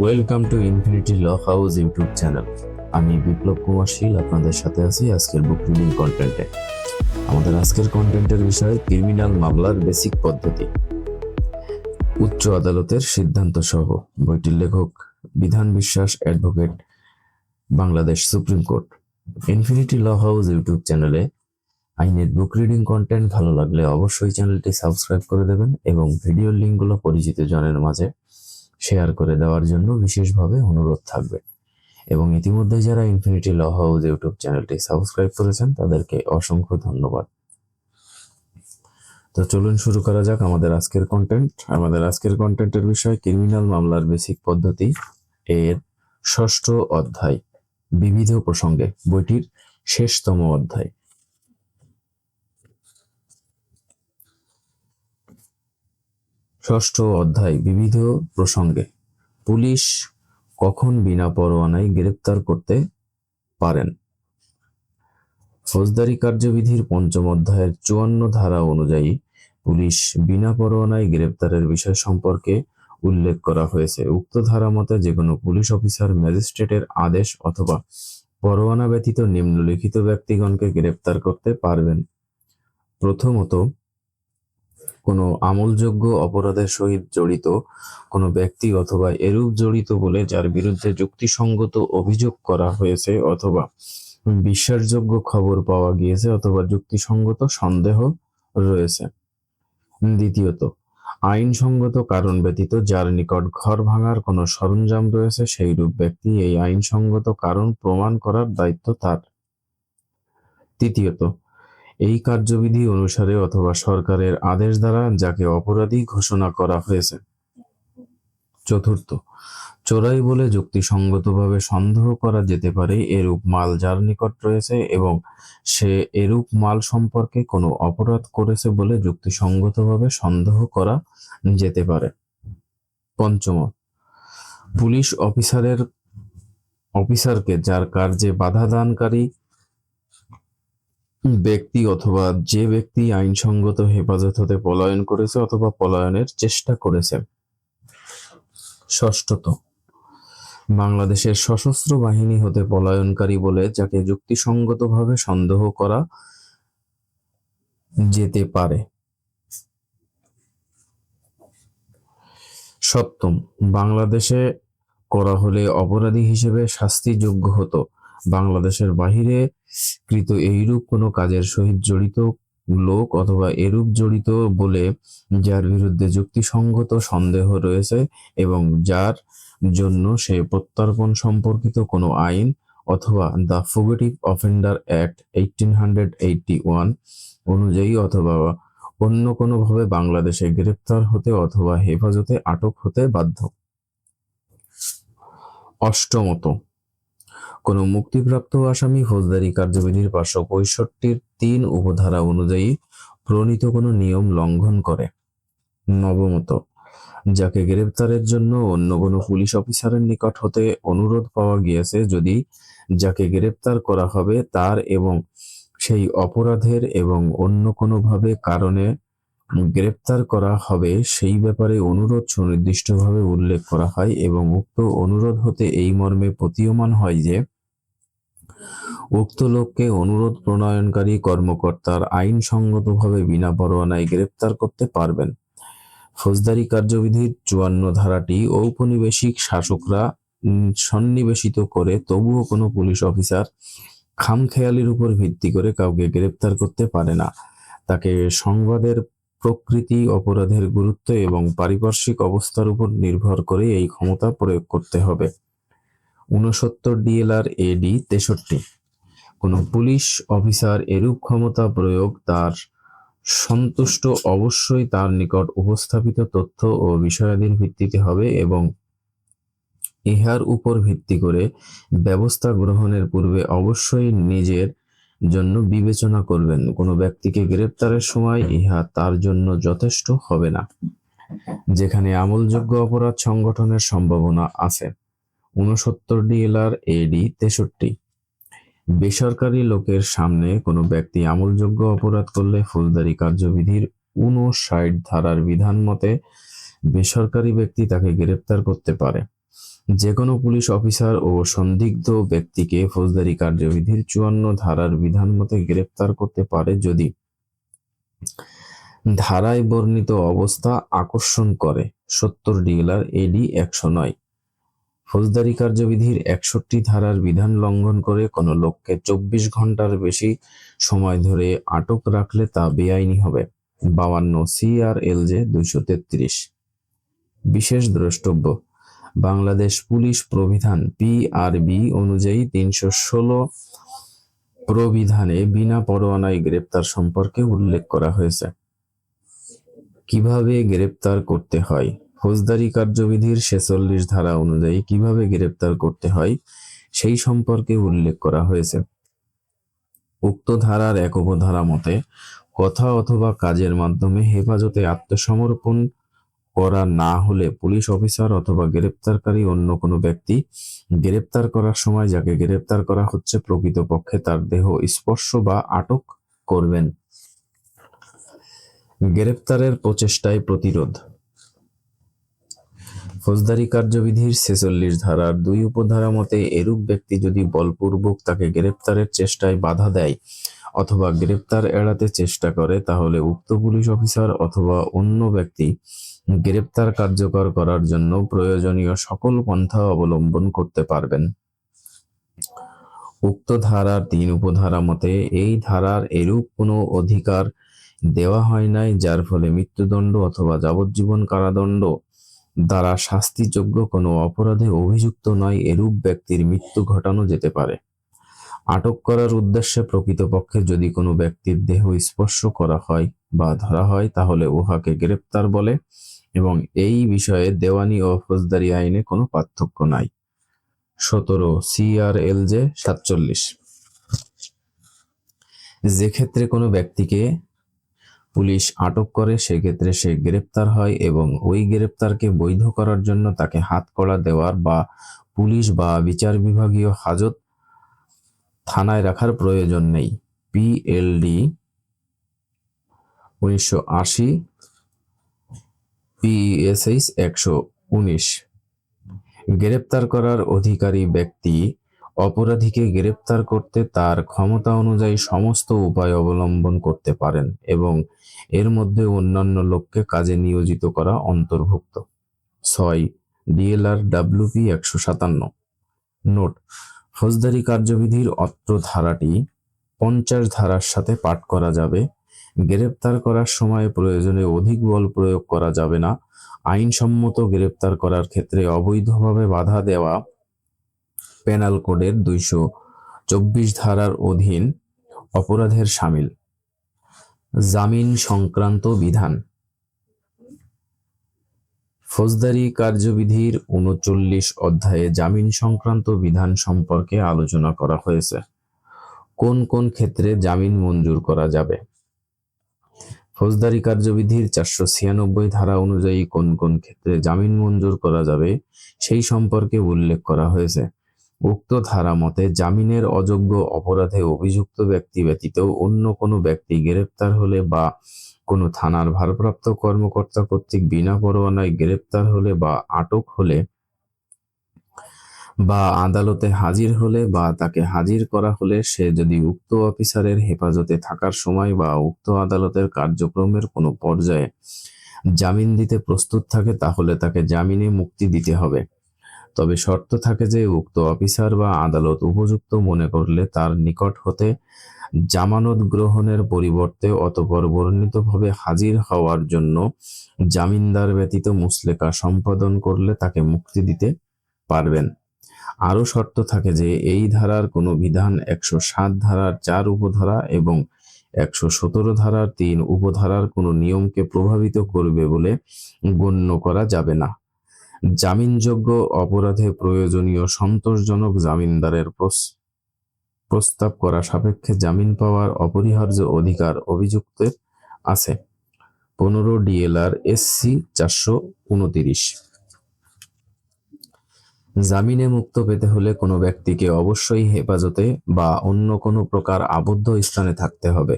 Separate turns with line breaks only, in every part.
Welcome to Infinity Law House YouTube channel আমি বিপ্লব কুমার শীল আপনাদের সাথে আছি আজকের বুক রিডিং কন্টেন্টে আমাদের আজকের কন্টেন্টের বিষয় ক্রিমিনাল মামলার বেসিক পদ্ধতি। উচ্চ আদালতের সিদ্ধান্ত সহ। বইটির লেখক Bidhan Biswas advocate Bangladesh supreme court. Infinity Law House YouTube চ্যানেলে আইনের বুক রিডিং কন্টেন্ট ভালো লাগলে অবশ্যই চ্যানেলটি সাবস্ক্রাইব করে দেবেন এবং ভিডিওর লিঙ্কগুলো পরিচিত জনের মাঝে শেয়ার করে দেওয়ার জন্য বিশেষভাবে অনুরোধ থাকবে। এবং ইতিমধ্যে যারা ইনফিনিটি ল হাউস ইউটিউব চ্যানেলটি সাবস্ক্রাইব করেছেন, তাদেরকে অসংখ্য ধন্যবাদ। তো চলুন শুরু করা যাক আমাদের আজকের কন্টেন্ট আমাদের আজকের কন্টেন্টের বিষয় ক্রিমিনাল মামলার বেসিক পদ্ধতি। এর ষষ্ঠ অধ্যায়, বিবিধ প্রসঙ্গে, বইটির শেষতম অধ্যায়। ষষ্ঠ অধ্যায়, বিবিধ প্রসঙ্গে। পুলিশ কখন বিনা পরোয়ানায় গ্রেপ্তার করতে পারেন? ফৌজদারি কার্যবিধির পঞ্চম অধ্যায়ের চুয়ান্ন ধারা অনুযায়ী পুলিশ বিনা পরোয়ানায় গ্রেপ্তারের বিষয় সম্পর্কে উল্লেখ করা হয়েছে। উক্ত ধারা মতে যে কোনো পুলিশ অফিসার, ম্যাজিস্ট্রেটের আদেশ অথবা পরোয়ানা ব্যতীত নিম্নলিখিত ব্যক্তিগণকে গ্রেপ্তার করতে পারবেন। প্রথমত কোনো আমলযোগ্য অপরাধের সহিত জড়িত, কোনো ব্যক্তি অথবা এরূপ জড়িত বলে যার বিরুদ্ধে যুক্তিসঙ্গত অভিযোগ করা হয়েছে অথবা বিশ্বাসযোগ্য খবর পাওয়া গিয়েছে অথবা যুক্তিসঙ্গত সন্দেহ রয়েছে। দ্বিতীয়ত, আইনসঙ্গত কারণ ব্যতীত যার নিকট ঘর ভাঙার কোনো সরঞ্জাম রয়েছে সেই রূপ ব্যক্তি এই আইনসঙ্গত কারণ প্রমাণ করার দায়িত্ব তার। তৃতীয়ত এই কার্যবিধি অনুসারে অথবা সরকারের আদেশ দ্বারা যাকে অপরাধী ঘোষণা করা হয়েছে। চতুর্থ, চোরাই বলে যুক্তিসঙ্গতভাবে সন্দেহ করা যেতে পারে, এরূপ মাল যার নিকট রয়েছে এবং সে এরূপ মাল সম্পর্কে কোনো অপরাধ করেছে বলে যুক্তিসঙ্গতভাবে সন্দেহ করা যেতে পারে। পঞ্চম, পুলিশ অফিসারের, অফিসারকে যার কার্যে বাধা দানকারী ব্যক্তি অথবা যে ব্যক্তি আইনসঙ্গত হেফাজত হতে পলায়ন করেছে অথবা পলায়নের চেষ্টা করেছে। ষষ্ঠত, বাংলাদেশের সশস্ত্র বাহিনী হতে পলায়নকারী বলে যাকে যুক্তিসঙ্গতভাবে সন্দেহ করা যেতে পারে। সপ্তম, বাংলাদেশে করা হলে অপরাধী হিসেবে শাস্তিযোগ্য হতো। বাংলাদেশের বাহিরে কৃত এইরূপ কোনো কাজের সহিত জড়িত লোক অথবা এরূপ জড়িত বলে যার বিরুদ্ধে যুক্তিসঙ্গত সন্দেহ রয়েছে এবং যার জন্য সে প্রত্যর্পণ সম্পর্কিত কোনো আইন অথবা the fugitive offender act eighteen hundred eighty one অনুযায়ী অথবা অন্য কোনোভাবে বাংলাদেশে গ্রেপ্তার হতে অথবা হেফাজতে আটক হতে বাধ্য। অষ্টমত কোনো মুক্তিপ্রাপ্ত আসামি ফৌজদারি কার্যবিধির পাঁচশো পঁয়ষট্টির তিন উপধারা অনুযায়ী প্রণীত কোনো নিয়ম লঙ্ঘন করে। নবমত, যাকে গ্রেপ্তারের জন্য অন্য কোনো পুলিশ অফিসারের নিকট হতে অনুরোধ পাওয়া গিয়েছে যদি যাকে গ্রেপ্তার করা হবে তার এবং সেই অপরাধের এবং অন্য কোনোভাবে কারণে গ্রেপ্তার করা হবে সেই ব্যাপারে অনুরোধ সুনির্দিষ্টভাবে উল্লেখ করা হয় এবং উক্ত অনুরোধ হতে এই মর্মে প্রতীয়মান হয় যে উক্ত লোককে অনুরোধ প্রণয়নকারী কর্মকর্তার আইনসঙ্গতভাবে বিনা পরোয়ানায় গ্রেপ্তার করতে পারবেন। ফৌজদারি কার্যবিধির চুয়ান্ন ধারাটি ঔপনিবেশিক শাসকরা সন্নিবেশিত করে তবুও কোনো পুলিশ অফিসার খামখেয়ালির উপর ভিত্তি করে কাউকে গ্রেপ্তার করতে পারে না। তাকে সংবাদের প্রকৃতি, অপরাধের গুরুত্ব এবং পারিপার্শ্বিক অবস্থার উপর নির্ভর করে এই ক্ষমতা প্রয়োগ করতে হবে। ঊনসত্তর ডিএলআর এডি তেষট্টি। কোনো পুলিশ অফিসার এরূপ ক্ষমতা প্রয়োগ তার সন্তুষ্ট অবশ্যই তার নিকট উপস্থাপিত তথ্য ও বিষয়াদির ভিত্তিতে হবে এবং ইহার উপর ভিত্তি করে ব্যবস্থা গ্রহণের পূর্বে অবশ্যই নিজের জন্য বিবেচনা করবেন। কোনো ব্যক্তিকে গ্রেপ্তারের সময় ইহা তার জন্য যথেষ্ট হবে না, যেখানে আমলযোগ্য অপরাধ সংগঠনের সম্ভাবনা আছে। ঊনসত্তর ডিএলআর এডি তেষট্টি। বেসরকারি লোকের সামনে কোনো ব্যক্তি আমলযোগ্য অপরাধ করলে ফৌজদারি কার্যবিধির ঊনষাট ধারার বিধান মতে বেসরকারি ব্যক্তি তাকে গ্রেপ্তার করতে পারে। যে কোনো পুলিশ অফিসার ও সন্দিগ্ধ ব্যক্তিকে ফৌজদারি কার্যবিধির চুয়ান্ন ধারার বিধান মতে গ্রেপ্তার করতে পারে যদি ধারায় বর্ণিত অবস্থা আকর্ষণ করে। সত্তর ডিএলআর এডি একশো নয়। ফৌজদারি কার্যবিধির একষট্টি ধারার বিধান লঙ্ঘন করে কোনো লোককে চব্বিশ ঘণ্টার বেশি সময় ধরে আটক রাখলে তা বেআইনি হবে। বাউান্ন সিআরএলজে দুইশো তেত্রিশ। বিশেষ দ্রষ্টব্য, বাংলাদেশ পুলিশ প্রবিধান পিআরবি অনুযায়ী তিনশো ষোলো প্রবিধানে বিনা পরোয়ানায় গ্রেপ্তার সম্পর্কে উল্লেখ করা হয়েছে। কীভাবে গ্রেপ্তার করতে হয়? ফৌজদারি কার্যবিধির ছেচল্লিশ ধারা অনুযায়ী কীভাবে গ্রেপ্তার করতে হয়, সেই সম্পর্কে উল্লেখ করা হয়েছে। উক্ত ধারার এক উপধারা মতে, কথা অথবা কাজের মাধ্যমে হেফাজতে আত্মসমর্পণ করা না হলে পুলিশ অফিসার অথবা গ্রেপ্তারকারী অন্য কোনো ব্যক্তি গ্রেপ্তার করার সময় যাকে গ্রেপ্তার করা হচ্ছে প্রকৃতপক্ষে তার দেহ স্পর্শ বা আটক করবেন। গ্রেপ্তারের প্রচেষ্টায় প্রতিরোধ। ফৌজদারি কার্যবিধির ছেচল্লিশ ধারার দুই উপধারা মতে এরূপ ব্যক্তি যদি বলপূর্বক তাকে গ্রেপ্তারের চেষ্টায় বাধা দেয় অথবা গ্রেপ্তার এড়াতে চেষ্টা করে, তাহলে উক্ত পুলিশ অফিসার অথবা অন্য ব্যক্তি গ্রেপ্তার কার্যকর করার জন্য প্রয়োজনীয় সকল পন্থা অবলম্বন করতে পারবেন। উক্ত ধারার তিন উপধারা মতে এই ধারার এরূপ কোনো অধিকার দেওয়া হয় নাই, যার ফলে মৃত্যুদণ্ড অথবা যাবজ্জীবন কারাদণ্ড দ্বারা শাস্তিযোগ্য কোনো অপরাধে অভিযুক্ত নয় এরূপ ব্যক্তির মৃত্যু ঘটানো যেতে পারে। আটক করার উদ্দেশ্যে প্রকৃতপক্ষে যদি কোনো ব্যক্তির দেহ স্পর্শ করা হয় বা ধরা হয়, তাহলে উহাকে গ্রেপ্তার বলে এবং এই বিষয়ে দেওয়ানি ও ফৌজদারি আইনে কোনো পার্থক্য নাই। সতেরো সিআরএল যে সাতচল্লিশ। যে ক্ষেত্রে কোনো ব্যক্তিকে পুলিশ আটক করে, সেক্ষেত্রে সে গ্রেপ্তার হয় এবং ওই গ্রেপ্তারকে বৈধ করার জন্য তাকে হাতকড়া দেওয়ার বা পুলিশ বা বিচার বিভাগীয় হাজত থানায় রাখার প্রয়োজন নেই। পিএলডি উনিশশো আশি, পিএসএইচ একশো উনিশ। গ্রেপ্তার করার অধিকারী ব্যক্তি অপরাধীকে গ্রেপ্তার করতে তার ক্ষমতা অনুযায়ী সমস্ত উপায় অবলম্বন করতে পারেন এবং এর মধ্যে অন্যান্য লোককে কাজে নিয়োজিত করা অন্তর্ভুক্ত। ছয় ডিএলআর ডাব্লিউপি একশো সাতান্ন। নোট, ফৌজদারি কার্যবিধির অত্র ধারাটি পঞ্চাশ ধারার সাথে পাঠ করা যাবে। গ্রেপ্তার করার সময় প্রয়োজনে অধিক বল প্রয়োগ করা যাবে না। আইনসম্মত গ্রেপ্তার করার ক্ষেত্রে অবৈধভাবে বাধা দেওয়া পেনাল কোডের দুইশো চব্বিশ ধারার অধীন অপরাধের সামিল। জামিন সংক্রান্ত বিধান। ফৌজদারি কার্যবিধির উনচল্লিশ অধ্যায়ে জামিন সংক্রান্ত বিধান সম্পর্কে আলোচনা করা হয়েছে। কোন কোন ক্ষেত্রে জামিন মঞ্জুর করা যাবে? ফৌজদারি কার্যবিধির চারশো ছিয়ানব্বই ধারা অনুযায়ী কোন কোন ক্ষেত্রে জামিন মঞ্জুর করা যাবে সেই সম্পর্কে উল্লেখ করা হয়েছে। উক্ত ধারা মতে জামিনের অযোগ্য অপরাধে অভিযুক্ত ব্যক্তি ব্যতীত অন্য কোনো ব্যক্তি গ্রেপ্তার হলে বা কোনো থানার ভারপ্রাপ্ত কর্মকর্তা কর্তৃক বিনা পরোয়ানায় গ্রেপ্তার হলে বা আটক হলে বা আদালতে হাজির হলে বা তাকে হাজির করা হলে সে যদি উক্ত অফিসারের হেফাজতে থাকার সময় বা উক্ত আদালতের কার্যক্রমের কোনো পর্যায়ে জামিন দিতে প্রস্তুত থাকে, তাহলে তাকে জামিনে মুক্তি দিতে হবে। তবে শর্ত থাকে যে উক্ত অফিসার বা আদালত উপযুক্ত মনে করলে তার নিকট হতে জামানত গ্রহণের পরিবর্তে অতপর বর্ণিতভাবে হাজির হওয়ার জন্য জামিনদার ব্যতীত মুসলেকা সম্পাদন করলে তাকে মুক্তি দিতে পারবেন। আরও শর্ত থাকে যে এই ধারার কোনো বিধান একশো সাত ধারার চার উপধারা এবং একশো সতেরো ধারার তিন উপধারার কোনো নিয়মকে প্রভাবিত করবে বলে গণ্য করা যাবে না। জামিনযোগ্য অপরাধে প্রয়োজনীয় সন্তোষজনক জামিনদারের প্রস- প্রস্তাব করা সাপেক্ষে জামিন পাওয়ার অপরিহার্য অধিকার অভিযুক্তের আছে। পনেরো ডিএলআর এসসি চারশো উনতিরিশ। জামিনে মুক্ত পেতে হলে কোনো ব্যক্তিকে অবশ্যই হেফাজতে বা অন্য কোনো প্রকার আবদ্ধ স্থানে থাকতে হবে।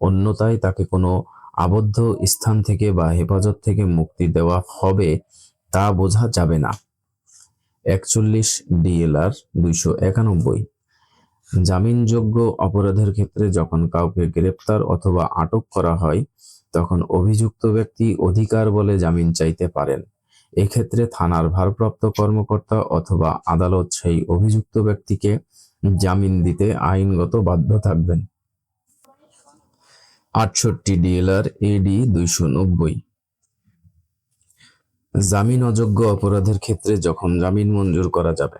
অন্যথায় তাকে কোনো আবদ্ধ স্থান থেকে বা হেফাজত থেকে মুক্তি দেওয়া হবে তা বোঝা যাবে না। একচল্লিশ ডিএলআর দুইশো একানব্বই। জামিনযোগ্য অপরাধের ক্ষেত্রে যখন কাউকে গ্রেপ্তার অথবা আটক করা হয়, তখন অভিযুক্ত ব্যক্তি অধিকার বলে জামিন চাইতে পারেন। এক্ষেত্রে থানার ভারপ্রাপ্ত কর্মকর্তা অথবা আদালত সেই অভিযুক্ত ব্যক্তিকে জামিন দিতে আইনগত বাধ্য থাকবেন। আটষট্টি ডিএলআর এডি দুইশো নব্বই। জামিন অযোগ্য অপরাধের ক্ষেত্রে যখন জামিন মঞ্জুর করা যাবে।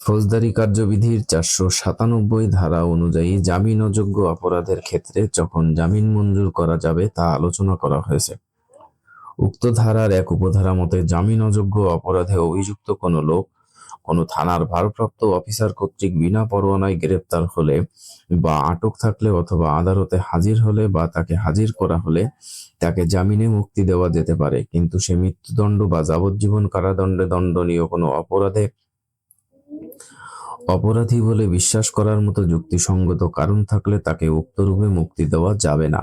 ফৌজদারি কার্যবিধির চারশো সাতানব্বই ধারা অনুযায়ী জামিন অযোগ্য অপরাধের ক্ষেত্রে যখন জামিন মঞ্জুর করা যাবে তা আলোচনা করা হয়েছে। উক্ত ধারার এক উপধারা মতে জামিন অযোগ্য অপরাধে অভিযুক্ত কোনো লোক কোনো থানার ভারপ্রাপ্ত অফিসার কর্তৃক বিনা পরোয়ানায় গ্রেপ্তার হলে বা আটক থাকলে অথবা আদালতে হাজির হলে বা তাকে হাজির করা হলে তাকে জামিনে মুক্তি দেওয়া যেতে পারে। কিন্তু সে মৃত্যুদণ্ড বা যাবজ্জীবন কারাদণ্ডে দণ্ডনীয় কোনো অপরাধে অপরাধী বলে বিশ্বাস করার মতো যুক্তিসঙ্গত কারণ থাকলে তাকে উক্ত রূপে মুক্তি দেওয়া যাবে না।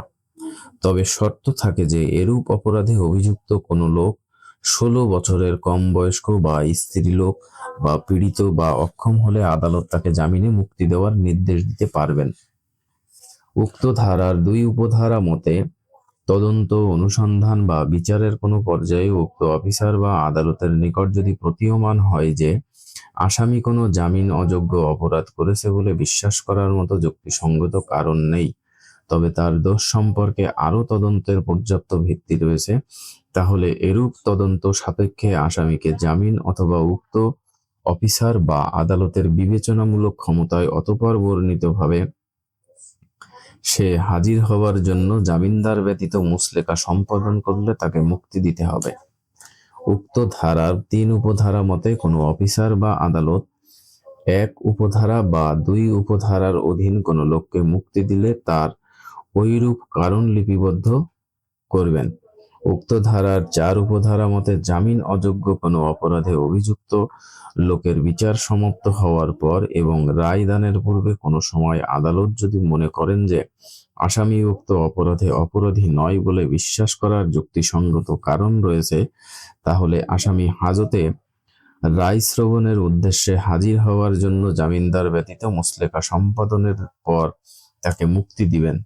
তবে শর্ত থাকে যে এরূপ অপরাধে অভিযুক্ত কোনো লোক ষোলো বছরের কম বয়স্ক বা স্ত্রীলোক বা পীড়িত বা অক্ষম হলে আদালত তাকে জামিনে মুক্তি দেওয়ার নির্দেশ দিতে পারবেন। উক্ত ধারার দুই উপধারা মতে, তদন্ত, অনুসন্ধান বা বিচারের কোনো পর্যায়ে উক্ত অফিসার বা আদালতের নিকট যদি প্রতীয়মান হয় যে আসামি কোনো জামিন অযোগ্য অপরাধ করেছে বলে বিশ্বাস করার মতো যুক্তিসঙ্গত কারণ নেই। তবে তার দোষ সম্পর্কে আরও তদন্তের পর্যাপ্ত ভিত্তি রয়েছে। তাহলে এরূপ তদন্ত সাপেক্ষে আসামিকে জামিন অথবা উক্ত অফিসার বা আদালতের বিবেচনামূলক ক্ষমতায় অতপর বর্ণিতভাবে সে হাজির হওয়ার জন্য জামিনদার ব্যতীত মুসলেকা সম্পাদন করলে তাকে মুক্তি দিতে হবে। উক্ত ধারার তিন উপধারা মতে কোনো অফিসার বা আদালত, এক উপধারা বা দুই উপধারার অধীন কোনো লোককে মুক্তি দিলে তার ঐরূপ কারণ লিপিবদ্ধ করবেন। উক্ত ধারার চার উপধারা মতে জামিন অযোগ্য কোনো অপরাধে অভিযুক্ত লোকের বিচার সমাপ্ত হওয়ার পর এবং রায় দানের পূর্বে কোনো সময় আদালত যদি মনে করেন যে আসামি উক্ত অপরাধে অপরাধী নয় বলে বিশ্বাস করার যুক্তিসঙ্গত কারণ রয়েছে, তাহলে আসামি হাজতে রায় শ্রবণের উদ্দেশ্যে হাজির হওয়ার জন্য জামিনদার ব্যতীত মুসলেকা সম্পাদনের পর তাকে মুক্তি দিবেন।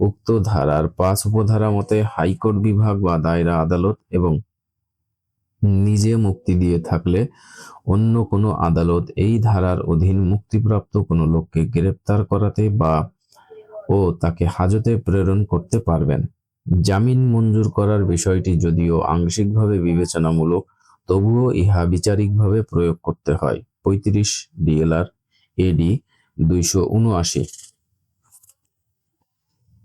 উক্ত ধারার পাঁচ উপধারা মতে হাইকোর্ট বিভাগ বা দায়রা আদালত এবং নিজে মুক্তি দিয়ে থাকলে অন্য কোনো আদালত এই ধারার অধীন মুক্তিপ্রাপ্ত কোনো লোককে গ্রেপ্তার করাতে বা ও তাকে হাজতে প্রেরণ করতে পারবেন। জামিন মঞ্জুর করার বিষয়টি যদিও আংশিকভাবে বিবেচনামূলক, তবুও ইহা বিচারিকভাবে প্রয়োগ করতে হয়। পঁয়ত্রিশ ডিএলআর এডি দুইশো উনআশি।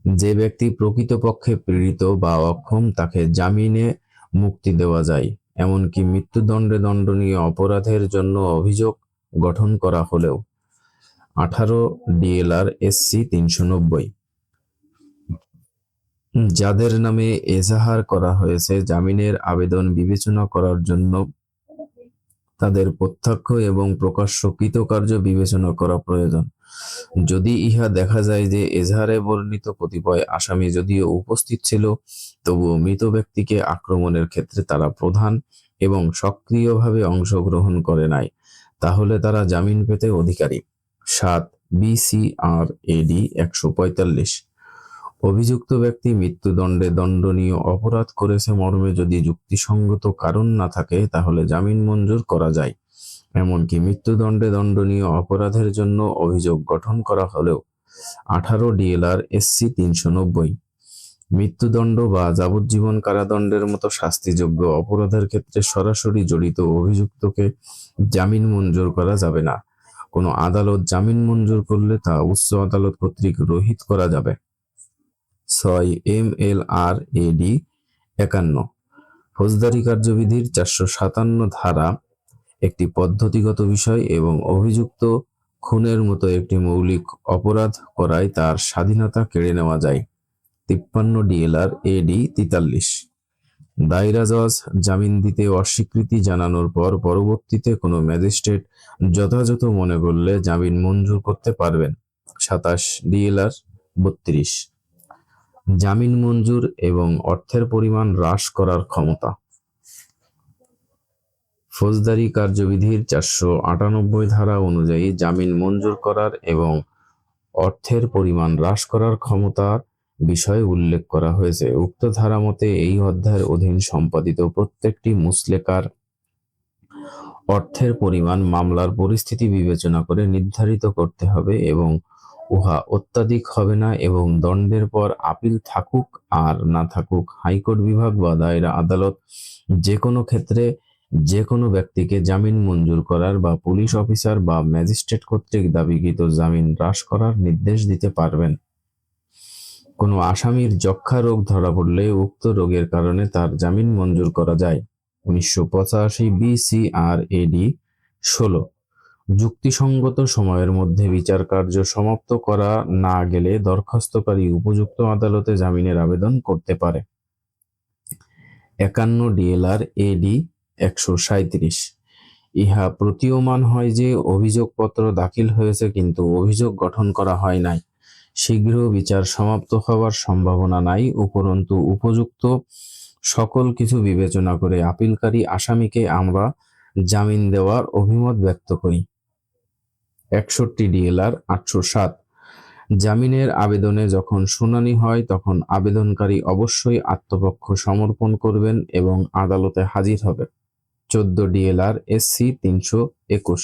যে ব্যক্তি প্রকৃতপক্ষে পীড়িত বা অক্ষম, তাকে জামিনে মুক্তি দেওয়া যায়। এমনকি মৃত্যুদণ্ডে দণ্ডনীয় অপরাধের জন্য অভিযোগ গঠন করা হলেও। আঠারো ডিএলআর এসসি তিনশো নব্বই। যাদের নামে এজাহার করা হয়েছে, জামিনের আবেদন বিবেচনা করার জন্য তাদের প্রত্যক্ষ এবং প্রকাশ্য কৃতকার্য বিবেচনা করা প্রয়োজন। যদি ইহা দেখা যায় যে এজাহারে বর্ণিত কতিপয় আসামি যদিও উপস্থিত ছিল তবুও মৃত ব্যক্তিকে আক্রমণের ক্ষেত্রে তারা প্রধান এবং সক্রিয়ভাবে অংশগ্রহণ করে নাই, তাহলে তারা জামিন পেতে অধিকারী। সাত বিসিআর এডি একশো পঁয়তাল্লিশ। অভিযুক্ত ব্যক্তি মৃত্যুদণ্ডে দণ্ডনীয় অপরাধ করেছে মর্মে যদি যুক্তিসঙ্গত কারণ না থাকে, তাহলে জামিন মঞ্জুর করা যায়। এমনকি মৃত্যুদণ্ডে দণ্ডনীয় অপরাধের জন্য অভিযোগ গঠন করা হলেও আঠারো ডিএলআর এসসি তিনশো নব্বই। মৃত্যুদণ্ড বা যাবজ্জীবন কারাদণ্ডের মতো শাস্তিযোগ্য অপরাধের ক্ষেত্রে সরাসরি জড়িত অভিযুক্তকে জামিন মঞ্জুর করা যাবে না। কোনো আদালত জামিন মঞ্জুর করলে তা উচ্চ আদালত কর্তৃক রহিত করা যাবে। ছয় এম এল আর এডি একান্ন। ফৌজদারি কার্যবিধির চারশো সাতান্ন ধারা একটি পদ্ধতিগত বিষয় এবং অভিযুক্ত খুনের মতো একটি মৌলিক অপরাধ করায় তার স্বাধীনতা কেড়ে নেওয়া যায়। তিপ্পান্ন ডিএলআর এডি তিতাল্লিশ। দায়রা জজ জামিন দিতে অস্বীকৃতি জানানোর পর পরবর্তীতে কোনো ম্যাজিস্ট্রেট যথাযথ মনে করলে জামিন মঞ্জুর করতে পারবেন। সাতাশ ডিএলআর বত্রিশ। জামিন মঞ্জুর এবং অর্থের পরিমাণ হ্রাস করার ক্ষমতা। ফৌজদারি কার্যবিধির চারশো আটানব্বই ধারা অনুযায়ী জামিন মঞ্জুর করার এবং অর্থের পরিমাণ হ্রাস করার ক্ষমতার বিষয়ে উল্লেখ করা হয়েছে। উক্ত ধারা মতে এই অধ্যায়ের অধীন সম্পাদিত প্রত্যেকটি মুসলেকার অর্থের পরিমাণ মামলার পরিস্থিতি বিবেচনা করে নির্ধারিত করতে হবে এবং উহা অত্যাধিক হবে না এবং দণ্ডের পর আপিল থাকুক আর না থাকুক, হাইকোর্ট বিভাগ বা দায়রা আদালত যে কোনো ক্ষেত্রে যে কোনো ব্যক্তিকে জামিন মঞ্জুর করার বা পুলিশ অফিসার বা ম্যাজিস্ট্রেট কর্তৃক দাবিকৃত জামিন হ্রাস করার নির্দেশ দিতে পারবেন। কোনো আসামির যক্ষা রোগ ধরা পড়লে উক্ত রোগের কারণে তার জামিন মঞ্জুর করা যায়। উনিশশো পঁচাশি বিসিআর এডি ষোলো। যুক্তিসঙ্গত সময়ের মধ্যে বিচার কার্য সমাপ্ত করা না গেলে দরখাস্তকারী উপযুক্ত আদালতে জামিনের আবেদন করতে পারে। একান্ন ডিএলআর এডি একশো সাঁইত্রিশ। ইহা প্রতীয়মান হয় যে অভিযোগপত্র দাখিল হয়েছে কিন্তু অভিযোগ গঠন করা হয় নাই। শীঘ্র বিচার সমাপ্ত হওয়ার সম্ভাবনা নাই, উপরন্তু উপযুক্ত সকল কিছু বিবেচনা করে আপিলকারী আসামিকে আমরা জামিন দেওয়ার অভিমত ব্যক্ত করি। একষট্টি ডিএলআর আটশো সাত। জামিনের আবেদনে যখন শুনানি হয়, তখন আবেদনকারী অবশ্যই আত্মপক্ষ সমর্পণ করবেন এবং আদালতে হাজির হবে চোদ্দ ডিএলআর এসসি তিনশো একুশ।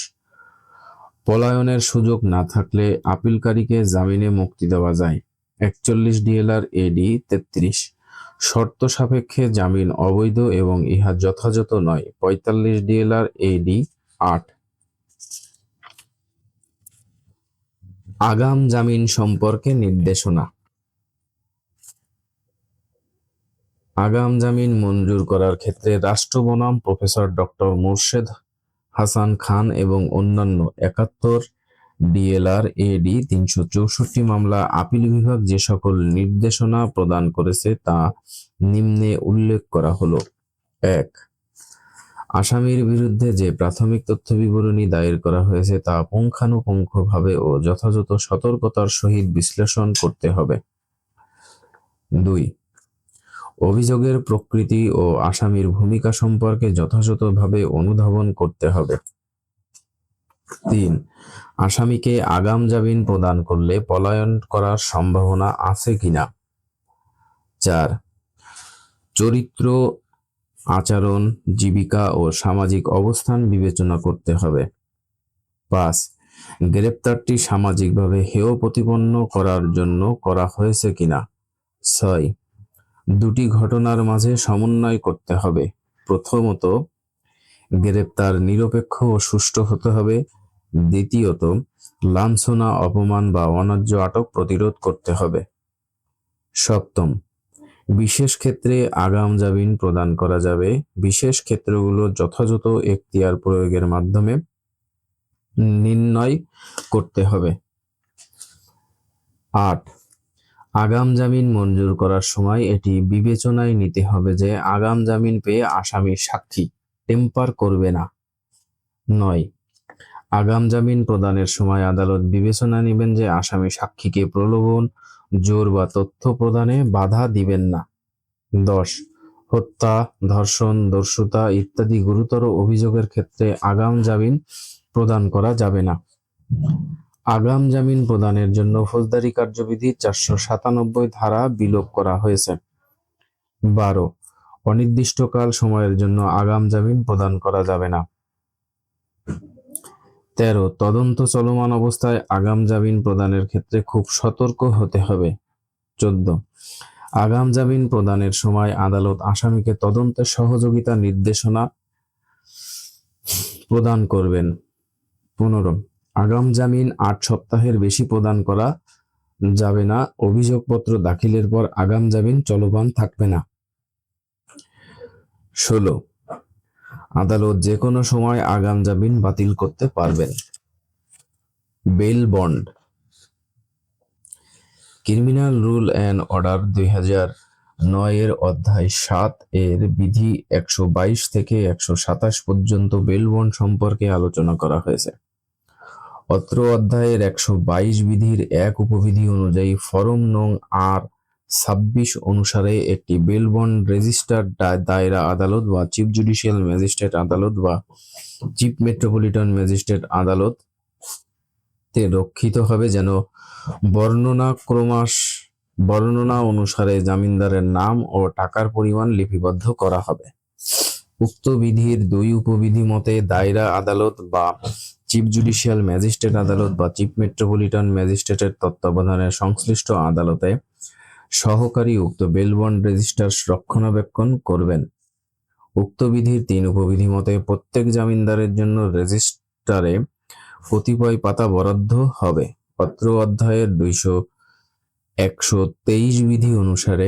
পলায়নের সুযোগ না থাকলে আপিলকারীকে জামিনে মুক্তি দেওয়া যায়। একচল্লিশ ডিএলআর এডি তেত্রিশ। শর্ত সাপেক্ষে জামিন অবৈধ এবং ইহা যথাযথ নয়। পঁয়তাল্লিশ ডিএলআর এডি আট। আগাম জামিন সম্পর্কে নির্দেশনা। আগাম জামিন মঞ্জুর করার ক্ষেত্রে রাষ্ট্র বনাম প্রফেসর ডক্টর মুর্শেদ হাসান খান এবং অন্যান্য একাত্তর ডিএলআর এডি তিনশো চৌষট্টি মামলা আপিল বিভাগ যে সকল নির্দেশনা প্রদান করেছে তা নিম্নে উল্লেখ করা হলো। এক আসামির বিরুদ্ধে যে প্রাথমিক তথ্য বিবরণী দায়ের করা হয়েছে তা পুঙ্খানুপুঙ্খভাবে ও যথাযথ সতর্কতার সহিত বিশ্লেষণ করতে হবে। দুই, অভিযোগের প্রকৃতি ও আসামির ভূমিকা সম্পর্কে যথাযথভাবে অনুধাবন করতে হবে। তিন, আসামিকে আগাম জামিন প্রদান করলে পলায়ন করার সম্ভাবনা আছে কিনা? চার, চরিত্র আচরণ, জীবিকা ও সামাজিক অবস্থান বিবেচনা করতে হবে। পাঁচ, গ্রেপ্তারটি সামাজিকভাবে হেয় প্রতিপন্ন করার জন্য করা হয়েছে কিনা? ছয়, দুটি ঘটনার মাঝে সমন্বয় করতে হবে। প্রথমত, গ্রেপ্তার নিরপেক্ষ ও সুষ্ঠু হতে হবে। দ্বিতীয়ত, লাঞ্ছনা, অপমান বা অন্যায্য আটক প্রতিরোধ করতে হবে। সপ্তম বিশেষ ক্ষেত্রে আগাম জামিন প্রদান করা যাবে। বিশেষ ক্ষেত্রগুলো যথাযথ এখতিয়ার প্রয়োগের মাধ্যমে নির্ণয় করতে হবে। আট, আগাম জামিন মঞ্জুর করার সময় এটি বিবেচনায় নিতে হবে যে আগাম জামিন পেয়ে আসামি সাক্ষী, টেম্পার করবে না। নয়, আগাম জামিন প্রদানের সময় আদালত বিবেচনা নেবেন যে আসামি সাক্ষীকে প্রলোভন জোর বা তথ্য প্রদানে বাধা দিবেন না। দশ, হত্যা, ধর্ষণ, দস্যুতা ইত্যাদি গুরুতর অভিযোগের ক্ষেত্রে আগাম জামিন প্রদান করা যাবে না। আগাম জামিন প্রদানের জন্য ফৌজদারি কার্যবিধি চারশো সাতানব্বই ধারা বিলোপ করা হয়েছে। বারো, অনির্দিষ্টকাল সময়ের জন্য আগাম জামিন প্রদান করা যাবে না। তেরো, তদন্ত চলমান অবস্থায় আগাম জামিন প্রদানের ক্ষেত্রে খুব সতর্ক হতে হবে। চোদ্দ, আগাম জামিন প্রদানের সময় আদালত আসামিকে তদন্তে সহযোগিতা নির্দেশনা প্রদান করবেন। পনেরো, আগাম জামিন আট সপ্তাহের বেশি প্রদান করা যাবে না। অভিযোগপত্র দাখিলের পর আগাম জামিন চলমান থাকবে না। ষোলো আদালত যে কোনো সময় আগাম জামিন বাতিল করতে পারবেন। Bail bond. Criminal rule and order দুই হাজার নয়ের অধ্যায় সাত এর বিধি একশো বাইশ থেকে একশো সাতাশ পর্যন্ত বেল বন্ড সম্পর্কে আলোচনা করা হয়েছে। অত্র অধ্যায়ের একশো বাইশ বিধির এক উপবিধি অনুযায়ী ফরম নং আর ছাব্বিশ অনুসারে একটি বেল বন্ড রেজিস্টার দায়রা আদালত বা চিফ জুডিশিয়াল ম্যাজিস্ট্রেট আদালত বা চিফ মেট্রোপলিটন ম্যাজিস্ট্রেট আদালত তে রক্ষিত হবে যেন বর্ণনা ক্রমাস বর্ণনা অনুসারে জামিনদারের নাম ও টাকার পরিমাণ লিপিবদ্ধ করা হবে। উক্ত বিধির দুই উপবিধি মতে দায়রা আদালত বা চিফ জুডিশিয়াল ম্যাজিস্ট্রেট আদালত বা চিফ মেট্রোপলিটন ম্যাজিস্ট্রেটের তত্ত্বাবধানে সংশ্লিষ্ট আদালতে সহকারী উক্ত বেলবন্ড রেজিস্টার রক্ষণাবেক্ষণ করবেন। উক্ত বিধির তিন উপবিধি মতে প্রত্যেক জামিনদারের জন্য রেজিস্টারে কতিপয় পাতা বরাদ্দ হবে। পত্র অধ্যায়ের দুইশো একশো তেইশ বিধি অনুসারে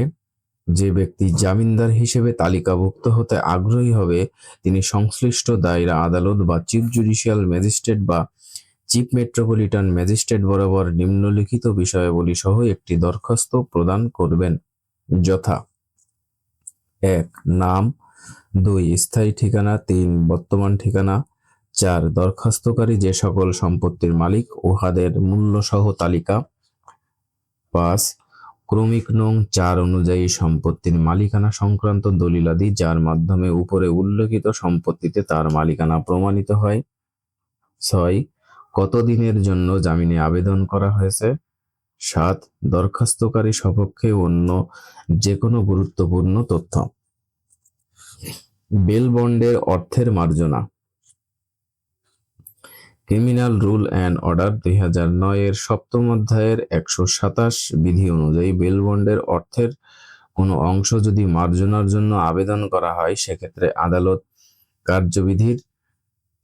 যে ব্যক্তি জামিনদার হিসেবে তালিকাভুক্ত হতে আগ্রহী হবে, তিনি সংশ্লিষ্ট দায়রা আদালত বা চিফ জুডিশিয়াল ম্যাজিস্ট্রেট বা চিফ মেট্রোপলিটন ম্যাজিস্ট্রেট বরাবর নিম্নলিখিত বিষয়াবলী সহ একটি দরখাস্ত প্রদান করবেন। যথা। এক, নাম। দুই, স্থায়ী ঠিকানা। তিন, বর্তমান ঠিকানা। চার, দরখাস্তকারী যে সকল সম্পত্তির মালিক উহাদের মূল্য সহ তালিকা। পাঁচ, ক্রমিক নং চার অনুযায়ী সম্পত্তির মালিকানা সংক্রান্ত দলিলাদি যার মাধ্যমে উপরে উল্লেখিত সম্পত্তিতে তার মালিকানা প্রমাণিত হয়। ছয় কতদিনের জন্য জামিনে আবেদন করা হয়েছে? সাত, দরখাস্তকারী সপক্ষে অন্য যে কোনো গুরুত্বপূর্ণ তথ্য। বেল বন্ডের অর্থের মার্জনা। ক্রিমিনাল রুল অ্যান্ড অর্ডার দুই হাজার নয়ের সপ্তম অধ্যায়ের একশো সাতাশ বিধি অনুযায়ী বেল বন্ডের অর্থের কোনো অংশ যদি মার্জনার জন্য আবেদন করা হয়, সেক্ষেত্রে আদালত কার্যবিধির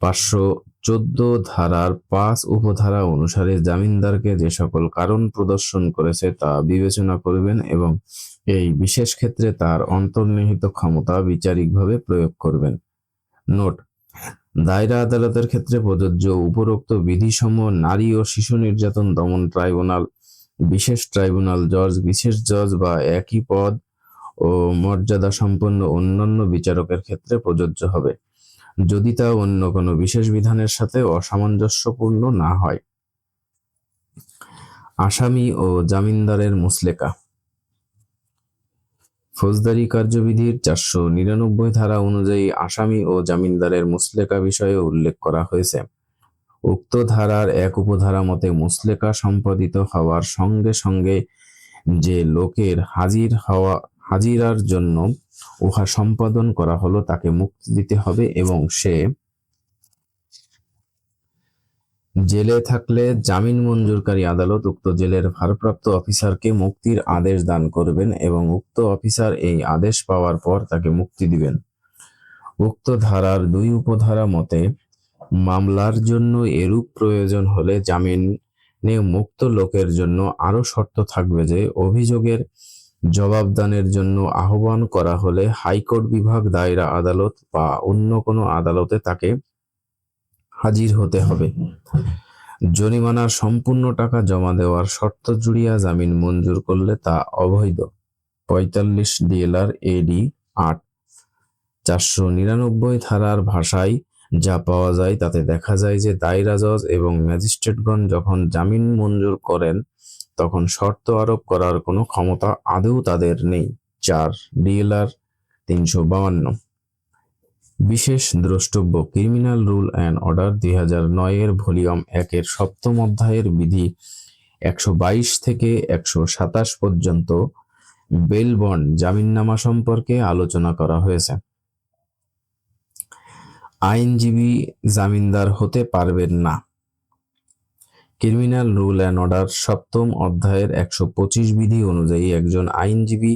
পাঁচশো চোদ্দ ধারার পাঁচ উপধারা অনুসারে জামিনদারকে যে সকল কারণ প্রদর্শন করেছে তা বিবেচনা করবেন এবং এই বিশেষ ক্ষেত্রে তার অন্তর্নিহিত ক্ষমতা বিচারিকভাবে প্রয়োগ করবেন। নোট, দায়রা আদালতের ক্ষেত্রে প্রযোজ্য উপরোক্ত বিধিসমূহ নারী ও শিশু নির্যাতন দমন ট্রাইব্যুনাল, বিশেষ ট্রাইব্যুনাল জজ, বিশেষ জজ বা একই পদ ও মর্যাদা সম্পন্ন অন্যান্য বিচারকের ক্ষেত্রে প্রযোজ্য হবে। যদি তা অন্য কোনো বিশেষ বিধানের সাথে অসামঞ্জস্যপূর্ণ না হয়। আসামি ও জামিনদারের মুসলেকা। ফৌজদারি কার্যবিধির চারশো নিরানব্বই ধারা অনুযায়ী আসামি ও জামিনদারের মুসলেকা বিষয়ে উল্লেখ করা হয়েছে। উক্ত ধারার এক উপধারা মতে মুসলেকা সম্পাদিত হওয়ার সঙ্গে সঙ্গে যে লোকের হাজির হওয়া হাজিরার জন্য উহা সম্পাদন করা হলো, তাকে মুক্তি দিতে হবে এবং সে জেলে থাকলে জামিন মঞ্জুরকারী আদালত উক্ত জেলের ভারপ্রাপ্ত অফিসারকে মুক্তির আদেশ দান করবেন এবং উক্ত অফিসার এই আদেশ পাওয়ার পর তাকে মুক্তি দিবেন। উক্ত ধারার দুই উপধারা মতে, মামলার জন্য এরূপ প্রয়োজন হলে জামিনে মুক্ত লোকের জন্য আরও শর্ত থাকবে যে, অভিযোগের জবাবদানের জন্য আহ্বান করা হলে হাইকোর্ট বিভাগ দায়রা আদালত বা অন্য কোনো আদালতে তাকে হাজির হতে হবে। জরিমানার সম্পূর্ণ টাকা জমা দেওয়ার শর্ত জুড়িয়া জামিন মঞ্জুর করলে তা অবৈধ। পঁয়তাল্লিশ ডিএলআর এডি আট, চারশো নিরানব্বই ধারার ভাষায় যা পাওয়া যায় তাতে দেখা যায় যে দায়রা জজ এবং ম্যাজিস্ট্রেটগণ যখন জামিন মঞ্জুর করেন তখন শর্ত আরোপ করার কোনো ক্ষমতা আদৌ তাদের নেই, চার ডিএলআর তিনশো বাউান্ন বিশেষ দ্রষ্টব্য, ক্রিমিনাল রুল অ্যান্ড অর্ডার দুই হাজার নয়ের ভলিউম একের সপ্তম অধ্যায়ের বিধি একশো বাইশ থেকে একশো সাতাশ পর্যন্ত বেল বন্ড জামিননামা সম্পর্কে আলোচনা করা হয়েছে। আইনজীবী জামিনদার হতে পারবেন না। ক্রিমিনাল রুল অ্যান্ড অর্ডার সপ্তম অধ্যায়ের একশো পঁচিশ বিধি অনুযায়ী একজন আইনজীবী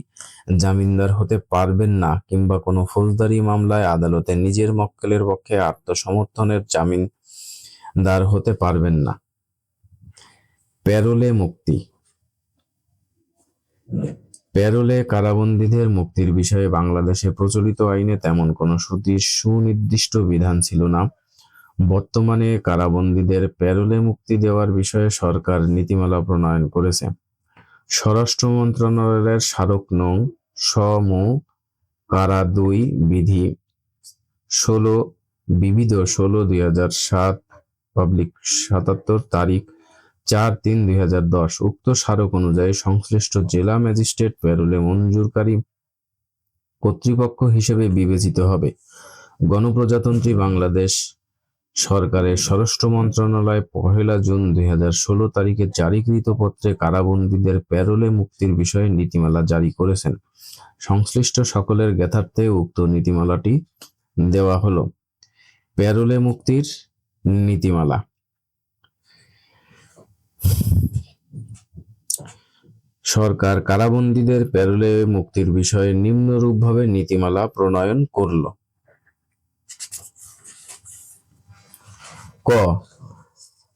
জামিনদার হতে পারবেন না কিংবা কোনো ফৌজদারি মামলায় আদালতে নিজের মক্কেলের পক্ষে আত্মসমর্থনের জামিনদার হতে পারবেন না। প্যারোলে মুক্তি। প্যারোলে কারাবন্দীদের মুক্তির বিষয়ে বাংলাদেশে প্রচলিত আইনে তেমন কোনো সুনির্দিষ্ট বিধান ছিল না। বর্তমানে কারাবন্দীদের প্যারোলে মুক্তি দেওয়ার বিষয়ে সরকার নীতিমালা প্রণয়ন করেছে। স্বরাষ্ট্র মন্ত্রণালয়ের স্মারক নং সম কারা দুই বিধি ষোলো বিবিধ ষোলো দুই হাজার সাত পাবলিক সাতাত্তর তারিখ চার তিন দুই হাজার দশ উক্ত স্মারক অনুযায়ী সংশ্লিষ্ট জেলা ম্যাজিস্ট্রেট প্যারোলে মঞ্জুরকারী কর্তৃপক্ষ হিসেবে বিবেচিত হবে। গণপ্রজাতন্ত্রী বাংলাদেশ সরকারের স্বরাষ্ট্র মন্ত্রণালয় পহেলা জুন দুই হাজার ষোলো তারিখে জারিকৃত পত্রে কারাবন্দীদের প্যারোলে মুক্তির বিষয়ে নীতিমালা জারি করেছেন। সংশ্লিষ্ট সকলের জ্ঞাতার্থে উক্ত নীতিমালাটি দেওয়া হলো। প্যারোলে মুক্তির নীতিমালা। সরকার কারাবন্দীদের প্যারোলে মুক্তির বিষয়ে নিম্নরূপভাবে নীতিমালা প্রণয়ন করল। ক,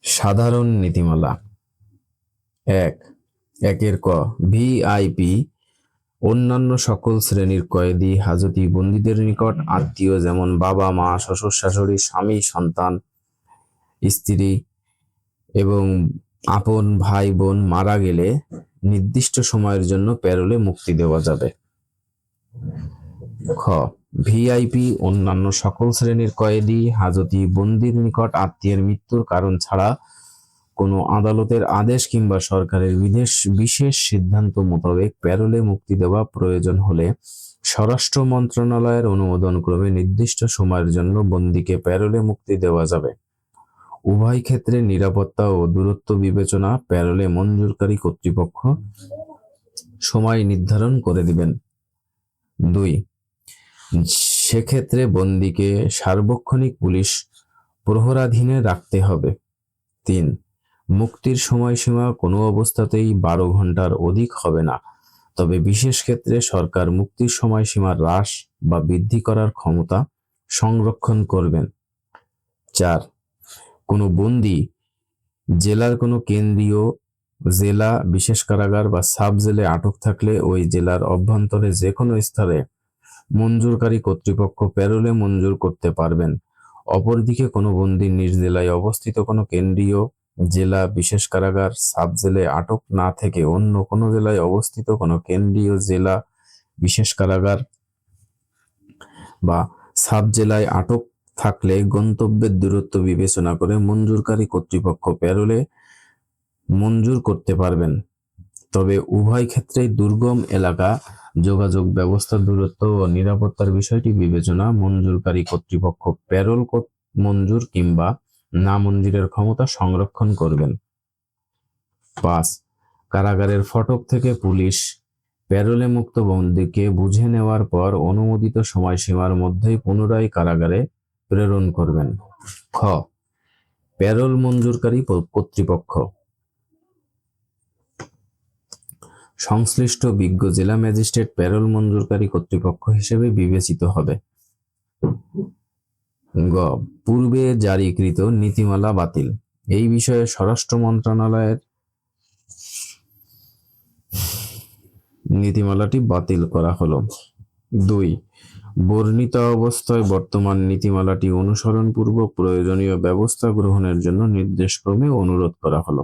সাধারণ নীতিমালা। এক, একের ক, ভিআইপি, অন্যান্য সকল শ্রেণির কয়েদি, হাজতি, বন্দীদের নিকট আত্মীয়, যেমন বাবা, মা, শ্বশুর, শাশুড়ি, স্বামী, সন্তান, স্ত্রী এবং আপন ভাই, বোন মারা গেলে নির্দিষ্ট সময়ের জন্য প্যারোলে মুক্তি দেওয়া যাবে। খ ভিআইপি, অন্যান্য সকল শ্রেণির কয়েদি, হাজতি, বন্দির নিকট আত্মীয়ের মৃত্যুর কারণ ছাড়া কোনো আদালতের আদেশ কিংবা সরকারের বিদেশ বিশেষ সিদ্ধান্ত মোতাবেক প্যারোলে মুক্তি দেওয়া প্রয়োজন হলে স্বরাষ্ট্র মন্ত্রণালয়ের অনুমোদন ক্রমে নির্দিষ্ট সময়ের জন্য বন্দীকে প্যারোলে মুক্তি দেওয়া যাবে। উভয় ক্ষেত্রে নিরাপত্তা ও দূরত্ব বিবেচনা প্যারোলে মঞ্জুরকারী কর্তৃপক্ষ সময় নির্ধারণ করে দিবেন। দুই সেক্ষেত্রে বন্দীকে সার্বক্ষণিক পুলিশ প্রহরাধীনে রাখতে হবে। তিন, মুক্তির সময়সীমা কোনো অবস্থাতেই বারো ঘণ্টার অধিক হবে না। তবে বিশেষ ক্ষেত্রে সরকার মুক্তির সময়সীমা হ্রাস বা বৃদ্ধি করার ক্ষমতা সংরক্ষণ করবেন। চার, কোনো বন্দি জেলার কোনো কেন্দ্রীয় জেলা, বিশেষ কারাগার বা সাব জেলে আটক থাকলে ওই জেলার অভ্যন্তরে যে কোনো স্তরে মঞ্জুরকারী কর্তৃপক্ষ প্যারোলে মঞ্জুর করতে পারবেন। অপরদিকে কোনো বন্দী নিজ জেলায় অবস্থিত কোনো কেন্দ্রীয় জেলা বিশেষ কারাগার, সাব জেলে আটক না থেকে অন্য কোনো জেলায় অবস্থিত কোনো কেন্দ্রীয় জেলা বিশেষ কারাগার বা সাব জেলায় আটক থাকলে গন্তব্যের দূরত্ব বিবেচনা করে মঞ্জুরকারী কর্তৃপক্ষ প্যারোলে মঞ্জুর করতে পারবেন। তবে উভয় ক্ষেত্রেই দুর্গম এলাকা যোগাযোগ ব্যবস্থার দূরত্ব ও নিরাপত্তার বিষয়টি বিবেচনা, মঞ্জুরকারী কর্তৃপক্ষ প্যারোল মঞ্জুর কিংবা না মঞ্জুরের ক্ষমতা সংরক্ষণ করবেন। পাঁচ, কারাগারের ফটক থেকে পুলিশ। প্যারোলে মুক্ত বন্দীকে বুঝে নেওয়ার পর অনুমোদিত সময়সীমার মধ্যেই পুনরায় কারাগারে প্রেরণ করবেন। খ, প্যারোল মঞ্জুরকারী কর্তৃপক্ষ। সংশ্লিষ্ট বিজ্ঞ জেলা ম্যাজিস্ট্রেট প্যারোল মঞ্জুরকারী কর্তৃপক্ষ হিসেবে বিবেচিত হবে। গ, পূর্বে জারিকৃত নীতিমালা বাতিল। এই বিষয়ে স্বরাষ্ট্র মন্ত্রণালয়ের নীতিমালাটি বাতিল করা হলো। দুই, বর্ণিত অবস্থায় বর্তমান নীতিমালাটি অনুসরণপূর্বক প্রয়োজনীয় ব্যবস্থা গ্রহণের জন্য নির্দেশক্রমে অনুরোধ করা হলো।